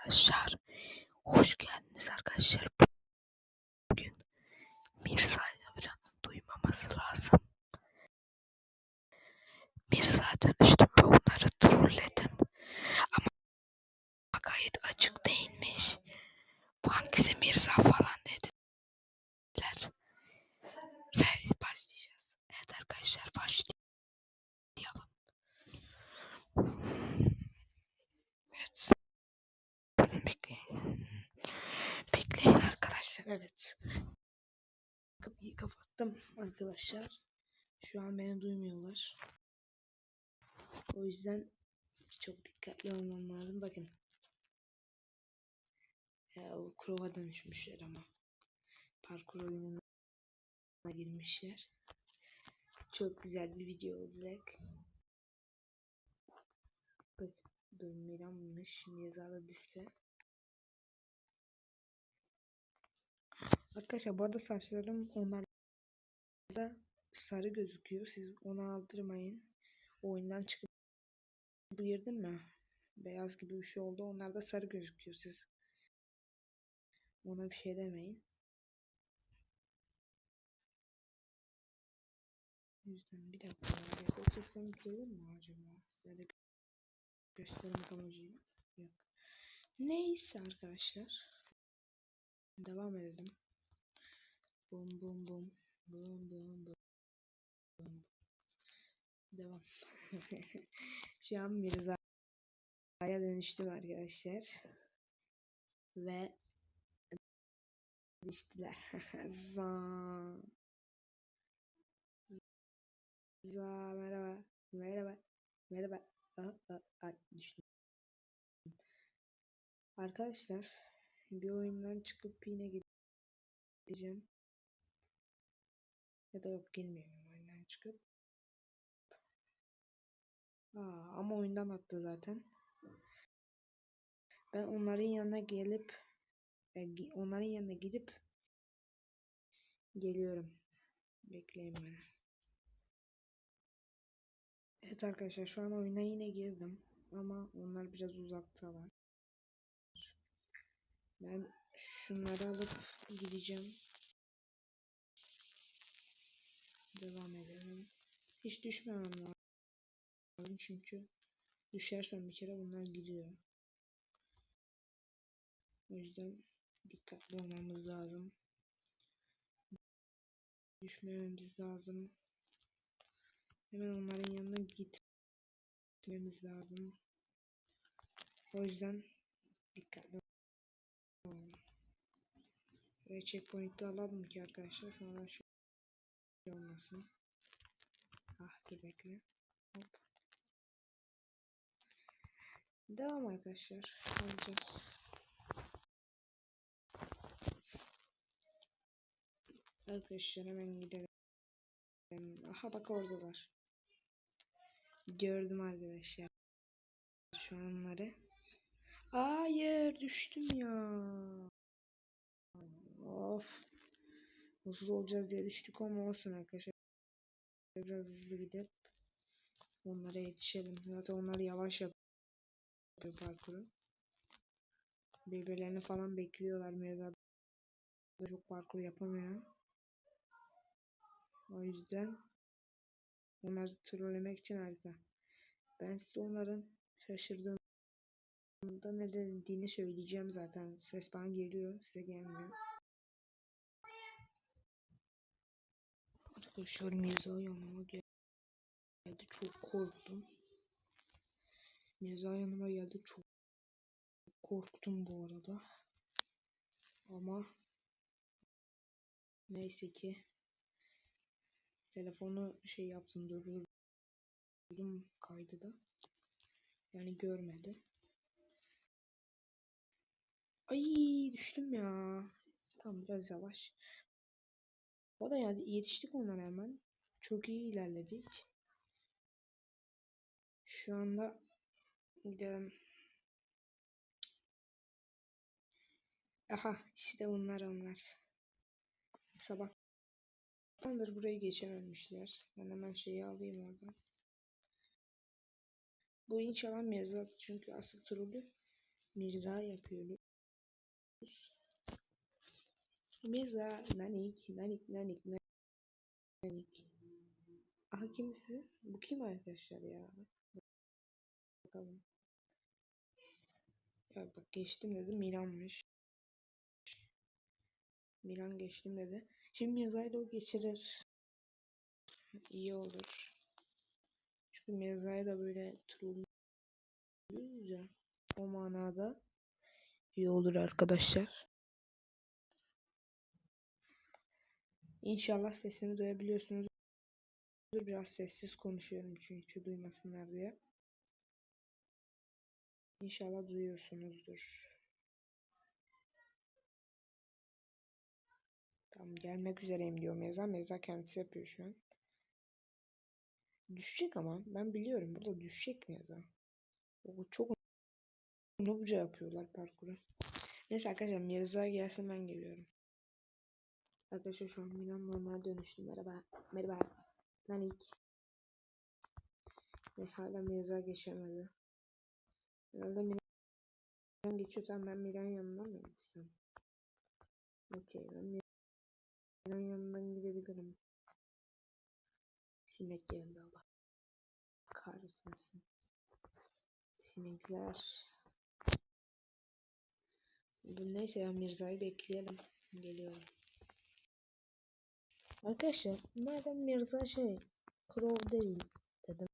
arkadaşlar. Hoş geldiniz arkadaşlar. Bugün Mirza ile Miran'ın duymaması lazım. Mirza'ya dönüştüm ve onları trolledim. Ama gayet açık değilmiş. Bu hangisi Mirza falan dediler. Ve başlayacağız. Evet arkadaşlar başlayalım. Evet. Bekleyin. Bekleyin arkadaşlar. Evet. Kapıyı kapattım arkadaşlar. Şu an beni duymuyorlar. O yüzden çok dikkatli olmam lazım. Bakın. Ya, o Crow'a dönüşmüşler ama. Parkur oyununa girmişler. Çok güzel bir video olacak. Bak. Dur Miran'mış. Mirza da Arkadaşlar bu arada saçlarım onlarda sarı gözüküyor. Siz onu aldırmayın. Oyundan çıkıp girdim mi? Beyaz gibi bir şey oldu. Onlar da sarı gözüküyor. Siz ona bir şey demeyin. Yüzden bir dakika. Reset çeksem güzel mi acaba? Size de göstermek amacıyla. Yok. Neyse arkadaşlar. Devam edelim. Bum bum bum. Bum bum bum. bum. Devam. Şu an Mirza'ya dönüştüm arkadaşlar. Ve düştüler. Za. Za merhaba. Merhaba. Merhaba. Aa, aa, aa, düştüm. Arkadaşlar bir oyundan çıkıp yine gideceğim. Ya da yok girmeyeyim oyundan çıkıp. Aa, ama oyundan attı zaten. Ben onların yanına gelip e, onların yanına gidip geliyorum. Bekleyin beni. Evet arkadaşlar şu an oyuna yine girdim. Ama onlar biraz uzaktalar. Ben şunları alıp gideceğim. Devam edelim. Hiç düşmemem lazım çünkü düşersem bir kere bunlar gidiyor. O yüzden dikkatli olmamız lazım. Düşmememiz lazım. Hemen onların yanına gitmemiz lazım. O yüzden dikkatli olalım. Ve checkpoint'i alalım ki arkadaşlar. Sonra şu olmasın. Ah dur bekle. Hop. Devam arkadaşlar. Alacağız. Arkadaşlar hemen gidelim. Aha bak oradalar. Gördüm arkadaşlar. Şu anları. Hayır düştüm ya. Of. Hızlı olacağız diye düştük ama olsun arkadaşlar. Biraz hızlı gidip onlara yetişelim. Zaten onlar yavaş yapıyor parkuru. Birbirlerini falan bekliyorlar. Mezar çok parkur yapamıyor. O yüzden onları trollemek için harika. Ben size onların şaşırdığında ne dediğini söyleyeceğim zaten. Ses bana geliyor. Size gelmiyor. Arkadaşlar Mirza yanıma geldi. Çok korktum. Mirza yanıma geldi. Çok korktum bu arada. Ama neyse ki telefonu şey yaptım durdurdum kaydı da. Yani görmedi. Ay düştüm ya. Tam biraz yavaş. O da yani yetiştik onlara hemen. Çok iyi ilerledik. Şu anda gidelim. Aha işte bunlar onlar. Sabahtandır burayı geçememişler. Ben hemen şeyi alayım oradan. Bu inşallah mezat çünkü asıl trolü Mirza yapıyoruz. Mirza nanik nanik nanik nanik. Aha kimisi? Bu kim arkadaşlar ya? Bakalım. Ya bak geçtim dedi Miran'mış. Miran geçtim dedi. Şimdi Mirza'yı da o geçirir. İyi olur. Çünkü Mirza'yı da böyle trollüyoruz ya. O manada iyi olur arkadaşlar. İnşallah sesimi duyabiliyorsunuz. Biraz sessiz konuşuyorum çünkü duymasınlar diye. İnşallah duyuyorsunuzdur. Tamam gelmek üzereyim diyor Meza. Meza kendisi yapıyor şu an. Düşecek ama ben biliyorum burada düşecek Meza. O çok nobca yapıyorlar parkuru. Neyse arkadaşlar Mirza gelsin ben geliyorum. Arkadaşlar şu an Milan normal dönüştü. Merhaba. Merhaba. Nanik. Ve hala Mirza geçemedi. Herhalde Milan geçiyor. Tamam ben Milan yanına mı gitsem? Okey ben Milan yanından gidebilirim. Sinek geldi Allah. Kahretmesin. Sinekler. Neyse ya Mirza'yı bekleyelim. Geliyorum. Arkadaşlar madem Mirza şey pro değil dedim.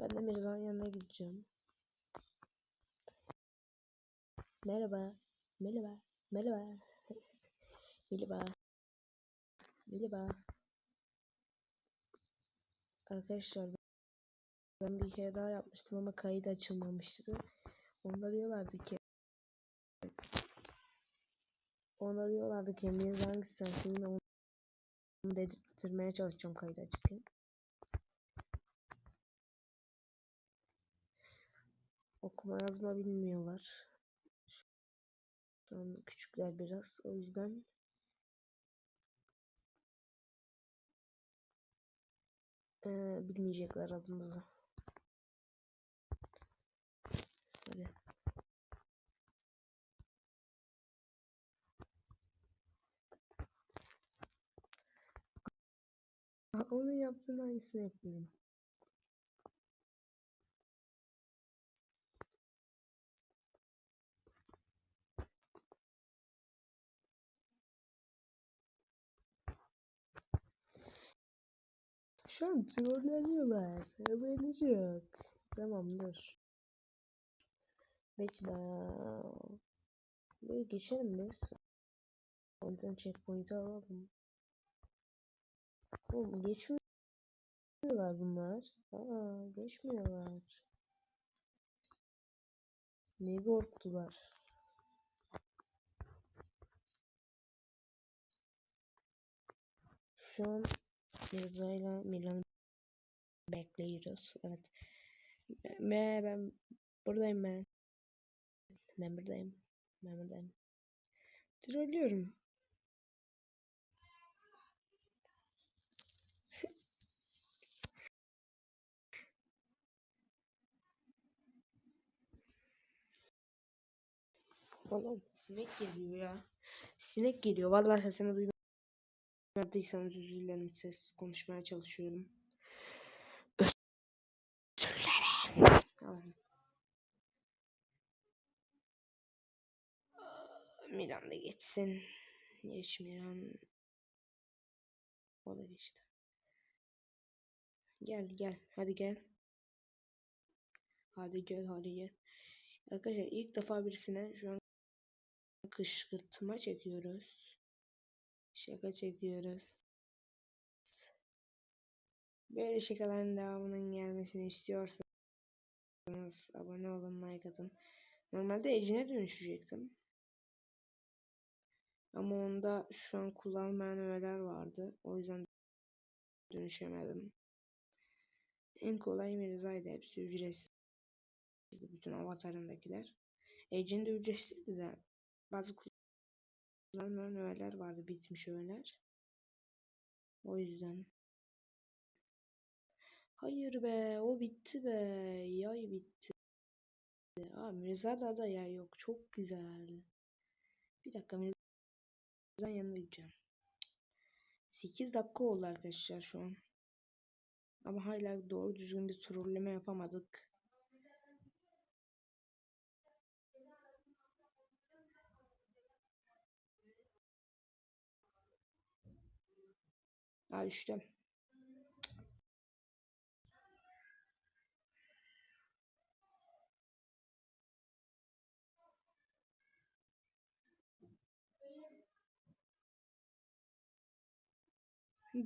Ben de Mirza'nın yanına gideceğim. Merhaba. Merhaba. Merhaba. Merhaba. Merhaba. Arkadaşlar ben bir kere daha yapmıştım ama kayıt açılmamıştı. Onda diyorlardı ki Onda diyorlardı ki Mirza hangisi sensin yine onu dedirtmeye çalışacağım kayıt açıkken. Okuma yazma bilmiyorlar. Şu an küçükler biraz. O yüzden ee, bilmeyecekler adımızı. Hadi. Onu yapsın aynısını yapıyorum. Şu an trolleniyorlar. Haberiniz yok. Tamam dur. Bekle. Böyle geçelim biz. Ondan checkpoint'i alalım. Oğlum geçmiyorlar bunlar. Aa geçmiyorlar. Ne korktular. Şu an Mirza ile Milan'ı bekliyoruz. Evet. Ve ben buradayım ben. Ben buradayım. Ben buradayım. Trollüyorum. Oğlum sinek geliyor ya. Sinek geliyor. Vallahi sesimi duymadıysanız özür dilerim. Ses konuşmaya çalışıyorum. Özür dilerim. Tamam. Miran da geçsin. Geç Miran. O da geçti. Gel gel. Hadi gel. Hadi gel hadi gel. Arkadaşlar ilk defa birisine şu an kışkırtma çekiyoruz. Şaka çekiyoruz. Böyle şakaların devamının gelmesini istiyorsanız abone olun, like atın. Normalde Ejin'e dönüşecektim. Ama onda şu an kullanmayan öğeler vardı. O yüzden dönüşemedim. En kolay Mirza'ydı. Hepsi ücretsiz. Bütün avatarındakiler. Ejin de ücretsizdi de bazı kullanmayan öğeler vardı. Bitmiş öğeler. O yüzden. Hayır be o bitti be. Yay bitti. Aa, Mirza'da da yer yok. Çok güzel. Bir dakika Mirza'nın yanına gideceğim. 8 dakika oldu arkadaşlar şu an. Ama hala doğru düzgün bir trolleme yapamadık. Ha düştüm.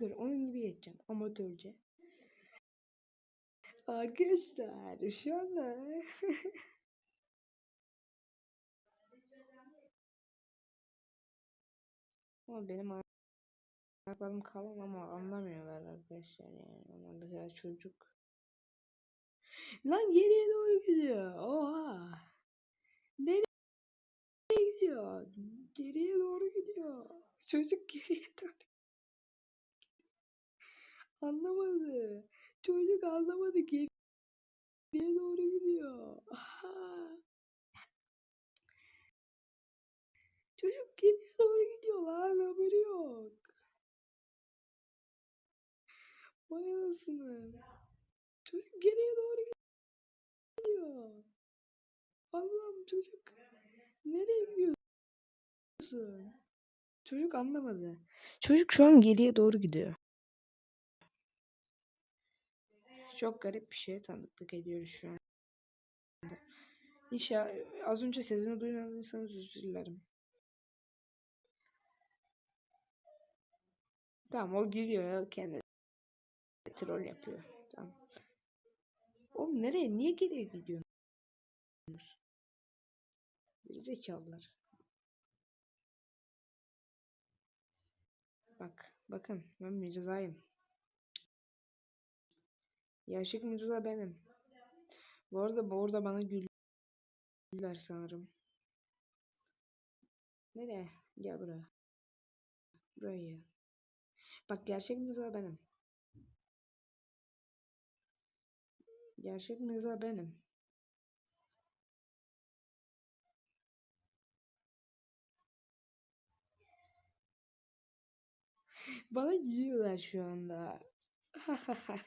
Dur onun gibi geçeceğim amatörce. Arkadaşlar şu anda ama benim ayaklarım kalın ama anlamıyorlar arkadaşlar yani. Ya çocuk. Lan geriye doğru gidiyor. Oha. Nereye gidiyor? Geriye doğru gidiyor. Çocuk geriye doğru. Anlamadı. Çocuk anlamadı. Geriye doğru gidiyor. Aha. Çocuk geriye doğru gidiyor lan haberi yok. Vay anasını. Çocuk geriye doğru gidiyor. Allah'ım çocuk. Nereye gidiyorsun? Çocuk anlamadı. Çocuk şu an geriye doğru gidiyor. Çok garip bir şeye tanıklık ediyoruz şu an. İnşallah az önce sesimi duymadıysanız özür dilerim. Tamam o gülüyor kendi troll yapıyor. Tamam. Oğlum nereye? Niye geriye gidiyorsunuz? Gerizekalılar. Bak, bakın ben Mirza'yım. Yaşık Mirza benim. Bu arada bu arada bana güller sanırım. Nereye? Gel buraya. Buraya. Bak gerçek Mirza benim. Gerçek Mirza benim. Bana gülüyorlar şu anda.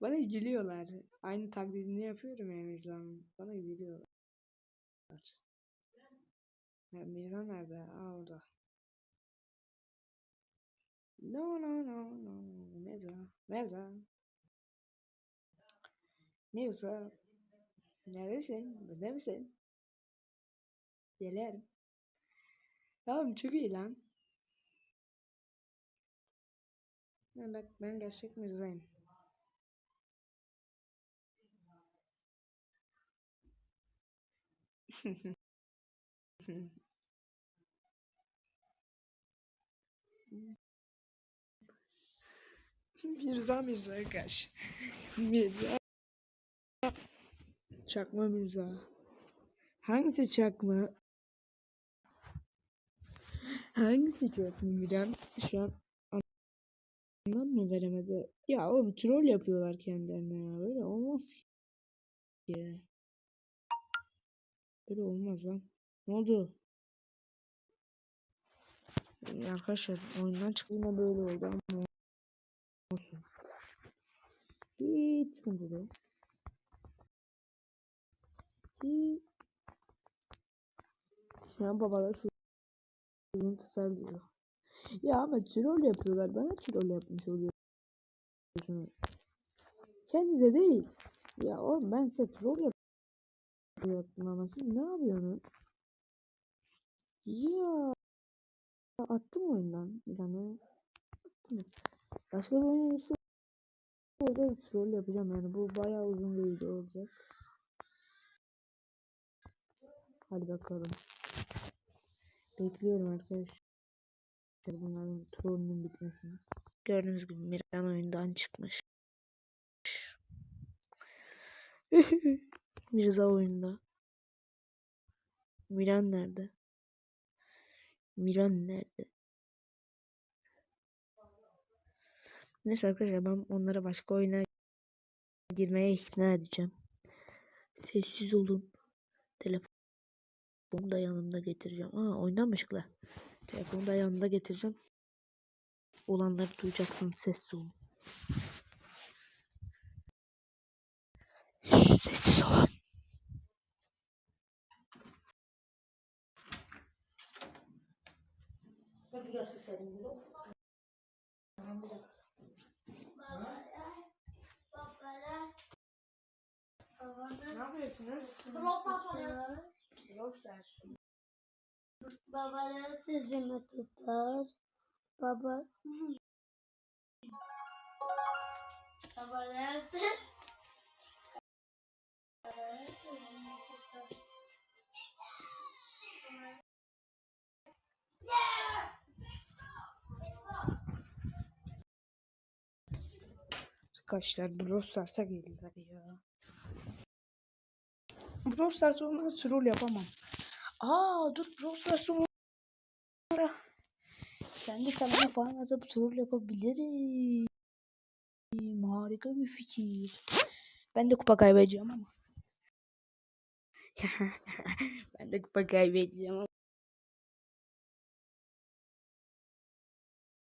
Bana gülüyorlar. Aynı taklidini yapıyorum ya Mirza'nın. Bana gülüyorlar. Ya Mirza nerede? Aa orada. No no no no. Mirza. Mirza. Mirza. Neredesin? Burada mısın? Gelirim. Tamam çok iyi lan. Ha, bak ben gerçek Mirza'yım. Mirza Mirza karşı. Mirza. Çakma Mirza. Hangisi çakma? Hangisi çakma Miran? Şu an anlam mı veremedi? Ya oğlum troll yapıyorlar kendilerine ya. Böyle olmaz ki. Böyle olmaz lan. Ne oldu? Ya Arkadaşlar oyundan çıktığında böyle oldu ama olsun. Hiç sıkıntı değil. Şu an babalar sözünü tutar diyor. Ya ama troll yapıyorlar. Bana troll yapmış oluyorsunuz. Kendinize değil. Ya oğlum ben size troll yapıyorum ama siz ne yapıyorsunuz? Ya attım oyundan Milan'ı. Attım. Başka bir oyun orada troll yapacağım yani. Bu bayağı uzun bir video olacak. Hadi bakalım. Bekliyorum arkadaşlar. Bunların trollünün bitmesini. Gördüğünüz gibi Miran oyundan çıkmış. Mirza oyunda. Miran nerede? Miran nerede? Neyse arkadaşlar ben onlara başka oyuna girmeye ikna edeceğim. Sessiz olun. Telefonu da yanımda getireceğim. Aa oyundan mı ışıklar? Telefonu da yanımda getireceğim. Olanları duyacaksınız. Sessiz olun. Sessiz olun. Burası senin Ne yapıyorsunuz? Bloktan. Yok sensin. Babalar sizinle tutar. Baba. Babalar siz. Babalar sizinle tutar. Arkadaşlar Brawl Stars'a geldiler ya. Brawl Stars olmaz troll yapamam. Aa dur Brawl Stars olmaz. Kendi kanalıma falan atıp troll yapabilirim. Harika bir fikir. Ben de kupa kaybedeceğim ama. ben de kupa kaybedeceğim ama.